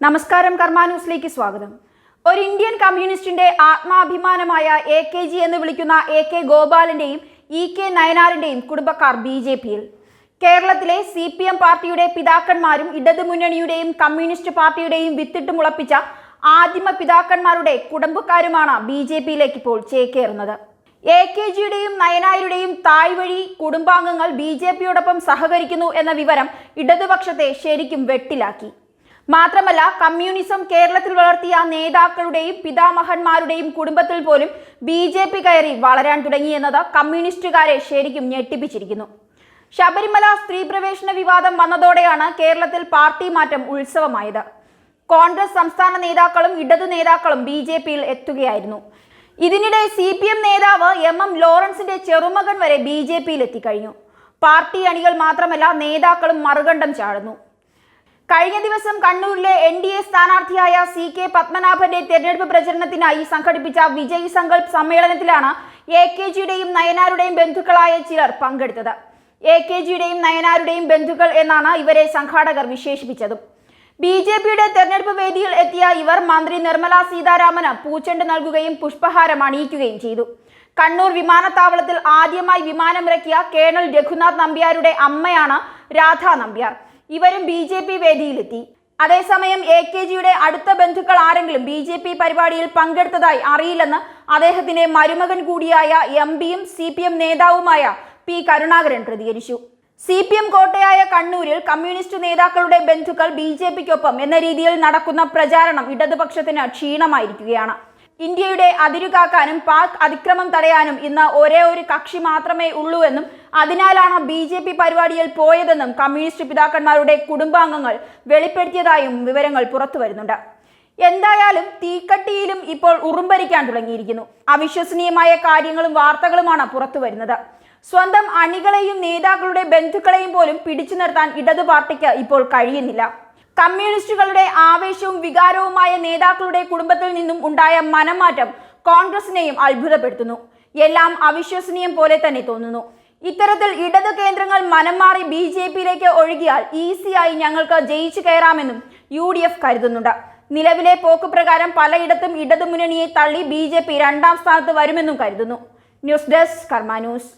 നമസ്കാരം കർമ്മ ന്യൂസിലേക്ക് സ്വാഗതം. ഒരു ഇന്ത്യൻ കമ്മ്യൂണിസ്റ്റിന്റെ ആത്മാഭിമാനമായ എ കെ ജി എന്ന് വിളിക്കുന്ന എ കെ ഗോപാലിന്റെയും ഇ കെ നയനാറിന്റെയും കുടുംബക്കാർ ബി ജെ പിയിൽ. കേരളത്തിലെ സി പി എം പാർട്ടിയുടെ പിതാക്കന്മാരും ഇടതുമുന്നണിയുടെയും കമ്മ്യൂണിസ്റ്റ് പാർട്ടിയുടെയും വിത്തിട്ട് മുളപ്പിച്ച ആദിമ പിതാക്കന്മാരുടെ കുടുംബക്കാരുമാണ് ബി ജെ പിയിലേക്ക് ഇപ്പോൾ ചേക്കേറുന്നത്. എ കെ ജിയുടെയും നയനായരുടെയും തായ്വഴി കുടുംബാംഗങ്ങൾ ബി ജെ പിയോടൊപ്പം സഹകരിക്കുന്നു എന്ന വിവരം ഇടതുപക്ഷത്തെ ശരിക്കും വെട്ടിലാക്കി. മാത്രമല്ല കമ്മ്യൂണിസം കേരളത്തിൽ വളർത്തിയ നേതാക്കളുടെയും പിതാമഹന്മാരുടെയും കുടുംബത്തിൽ പോലും ബി ജെ പി കയറി വളരാൻ തുടങ്ങിയെന്നത് കമ്മ്യൂണിസ്റ്റുകാരെ ശരിക്കും ഞെട്ടിപ്പിച്ചിരിക്കുന്നു. ശബരിമല സ്ത്രീ പ്രവേശന വിവാദം വന്നതോടെയാണ് കേരളത്തിൽ പാർട്ടി മാറ്റം ഉത്സവമായത്. കോൺഗ്രസ് സംസ്ഥാന നേതാക്കളും ഇടതു നേതാക്കളും ബി ജെ പിയിൽ എത്തുകയായിരുന്നു. ഇതിനിടെ സി പി എം നേതാവ് എം എം ലോറൻസിന്റെ ചെറുമകൻ വരെ ബി ജെ പിയിൽ എത്തിക്കഴിഞ്ഞു. പാർട്ടി അണികൾ മാത്രമല്ല നേതാക്കളും മറുകണ്ഠം ചാടുന്നു. കഴിഞ്ഞ ദിവസം കണ്ണൂരിലെ എൻ ഡി എ സ്ഥാനാർത്ഥിയായ സി കെ പത്മനാഭന്റെ തെരഞ്ഞെടുപ്പ് പ്രചരണത്തിനായി സംഘടിപ്പിച്ച വിജയ് സങ്കൽപ് സമ്മേളനത്തിലാണ് എ കെ ജിയുടെയും നയനാരുടെയും ബന്ധുക്കളായ ചിലർ പങ്കെടുത്തത്. എ കെ ജിയുടെയും നയനാരുടെയും ബന്ധുക്കൾ എന്നാണ് ഇവരെ സംഘാടകർ വിശേഷിപ്പിച്ചതും. ബി ജെ പിയുടെ തെരഞ്ഞെടുപ്പ് വേദിയിൽ എത്തിയ ഇവർ മന്ത്രി നിർമ്മല സീതാരാമന് പൂച്ചെണ്ട് നൽകുകയും പുഷ്പഹാരം അണിയിക്കുകയും ചെയ്തു. കണ്ണൂർ വിമാനത്താവളത്തിൽ ആദ്യമായി വിമാനമിറക്കിയ കേണൽ രഘുനാഥ് നമ്പ്യാരുടെ അമ്മയാണ് രാധാ നമ്പ്യാർ. ഇവരും ബി ജെ പി വേദിയിലെത്തി. അതേസമയം എ കെ ജിയുടെ അടുത്ത ബന്ധുക്കൾ ആരെങ്കിലും ബി ജെ പി പരിപാടിയിൽ പങ്കെടുത്തതായി അറിയില്ലെന്ന് അദ്ദേഹത്തിന്റെ മരുമകൻ കൂടിയായ എം പിയും സി പി എം നേതാവുമായ പി കരുണാകരൻ പ്രതികരിച്ചു. സി പി എം കോട്ടയായ കണ്ണൂരിൽ കമ്മ്യൂണിസ്റ്റ് നേതാക്കളുടെ ബന്ധുക്കൾ ബി ജെ പിക്കൊപ്പം എന്ന രീതിയിൽ നടക്കുന്ന പ്രചാരണം ഇടതുപക്ഷത്തിന് ക്ഷീണമായിരിക്കുകയാണ്. ഇന്ത്യയുടെ അതിരുകാക്കാനും പാക് അതിക്രമം തടയാനും ഇന്ന് ഒരേ ഒരു കക്ഷി മാത്രമേ ഉള്ളൂ എന്നും അതിനാലാണ് ബി ജെ പി പരിപാടിയിൽ പോയതെന്നും കമ്മ്യൂണിസ്റ്റ് പിതാക്കന്മാരുടെ കുടുംബാംഗങ്ങൾ വെളിപ്പെടുത്തിയതായും വിവരങ്ങൾ പുറത്തു വരുന്നുണ്ട്. എന്തായാലും തീക്കട്ടിയിലും ഇപ്പോൾ ഉറുമ്പരിക്കാൻ തുടങ്ങിയിരിക്കുന്നു. അവിശ്വസനീയമായ കാര്യങ്ങളും വാർത്തകളുമാണ് പുറത്തു വരുന്നത്. സ്വന്തം അണികളെയും നേതാക്കളുടെ ബന്ധുക്കളെയും പോലും പിടിച്ചു നിർത്താൻ ഇടതു പാർട്ടിക്ക് ഇപ്പോൾ കഴിയുന്നില്ല. കമ്മ്യൂണിസ്റ്റുകളുടെ ആവേശവും വികാരവുമായ നേതാക്കളുടെ കുടുംബത്തിൽ നിന്നും ഉണ്ടായ മനംമാറ്റം കോൺഗ്രസിനെയും അത്ഭുതപ്പെടുത്തുന്നു. എല്ലാം അവിശ്വസനീയം പോലെ തന്നെ തോന്നുന്നു. ഇത്തരത്തിൽ ഇടത് കേന്ദ്രങ്ങൾ മനം മാറി ബി ജെ പിയിലേക്ക് ഒഴുകിയാൽ ഈസിയായി ഞങ്ങൾക്ക് ജയിച്ചു കയറാമെന്നും യു ഡി എഫ് കരുതുന്നുണ്ട്. നിലവിലെ പോക്ക് പ്രകാരം പലയിടത്തും ഇടതുമുന്നണിയെ തള്ളി ബി ജെ പി രണ്ടാം സ്ഥാനത്ത് വരുമെന്നും കരുതുന്നു. News desk Karma news.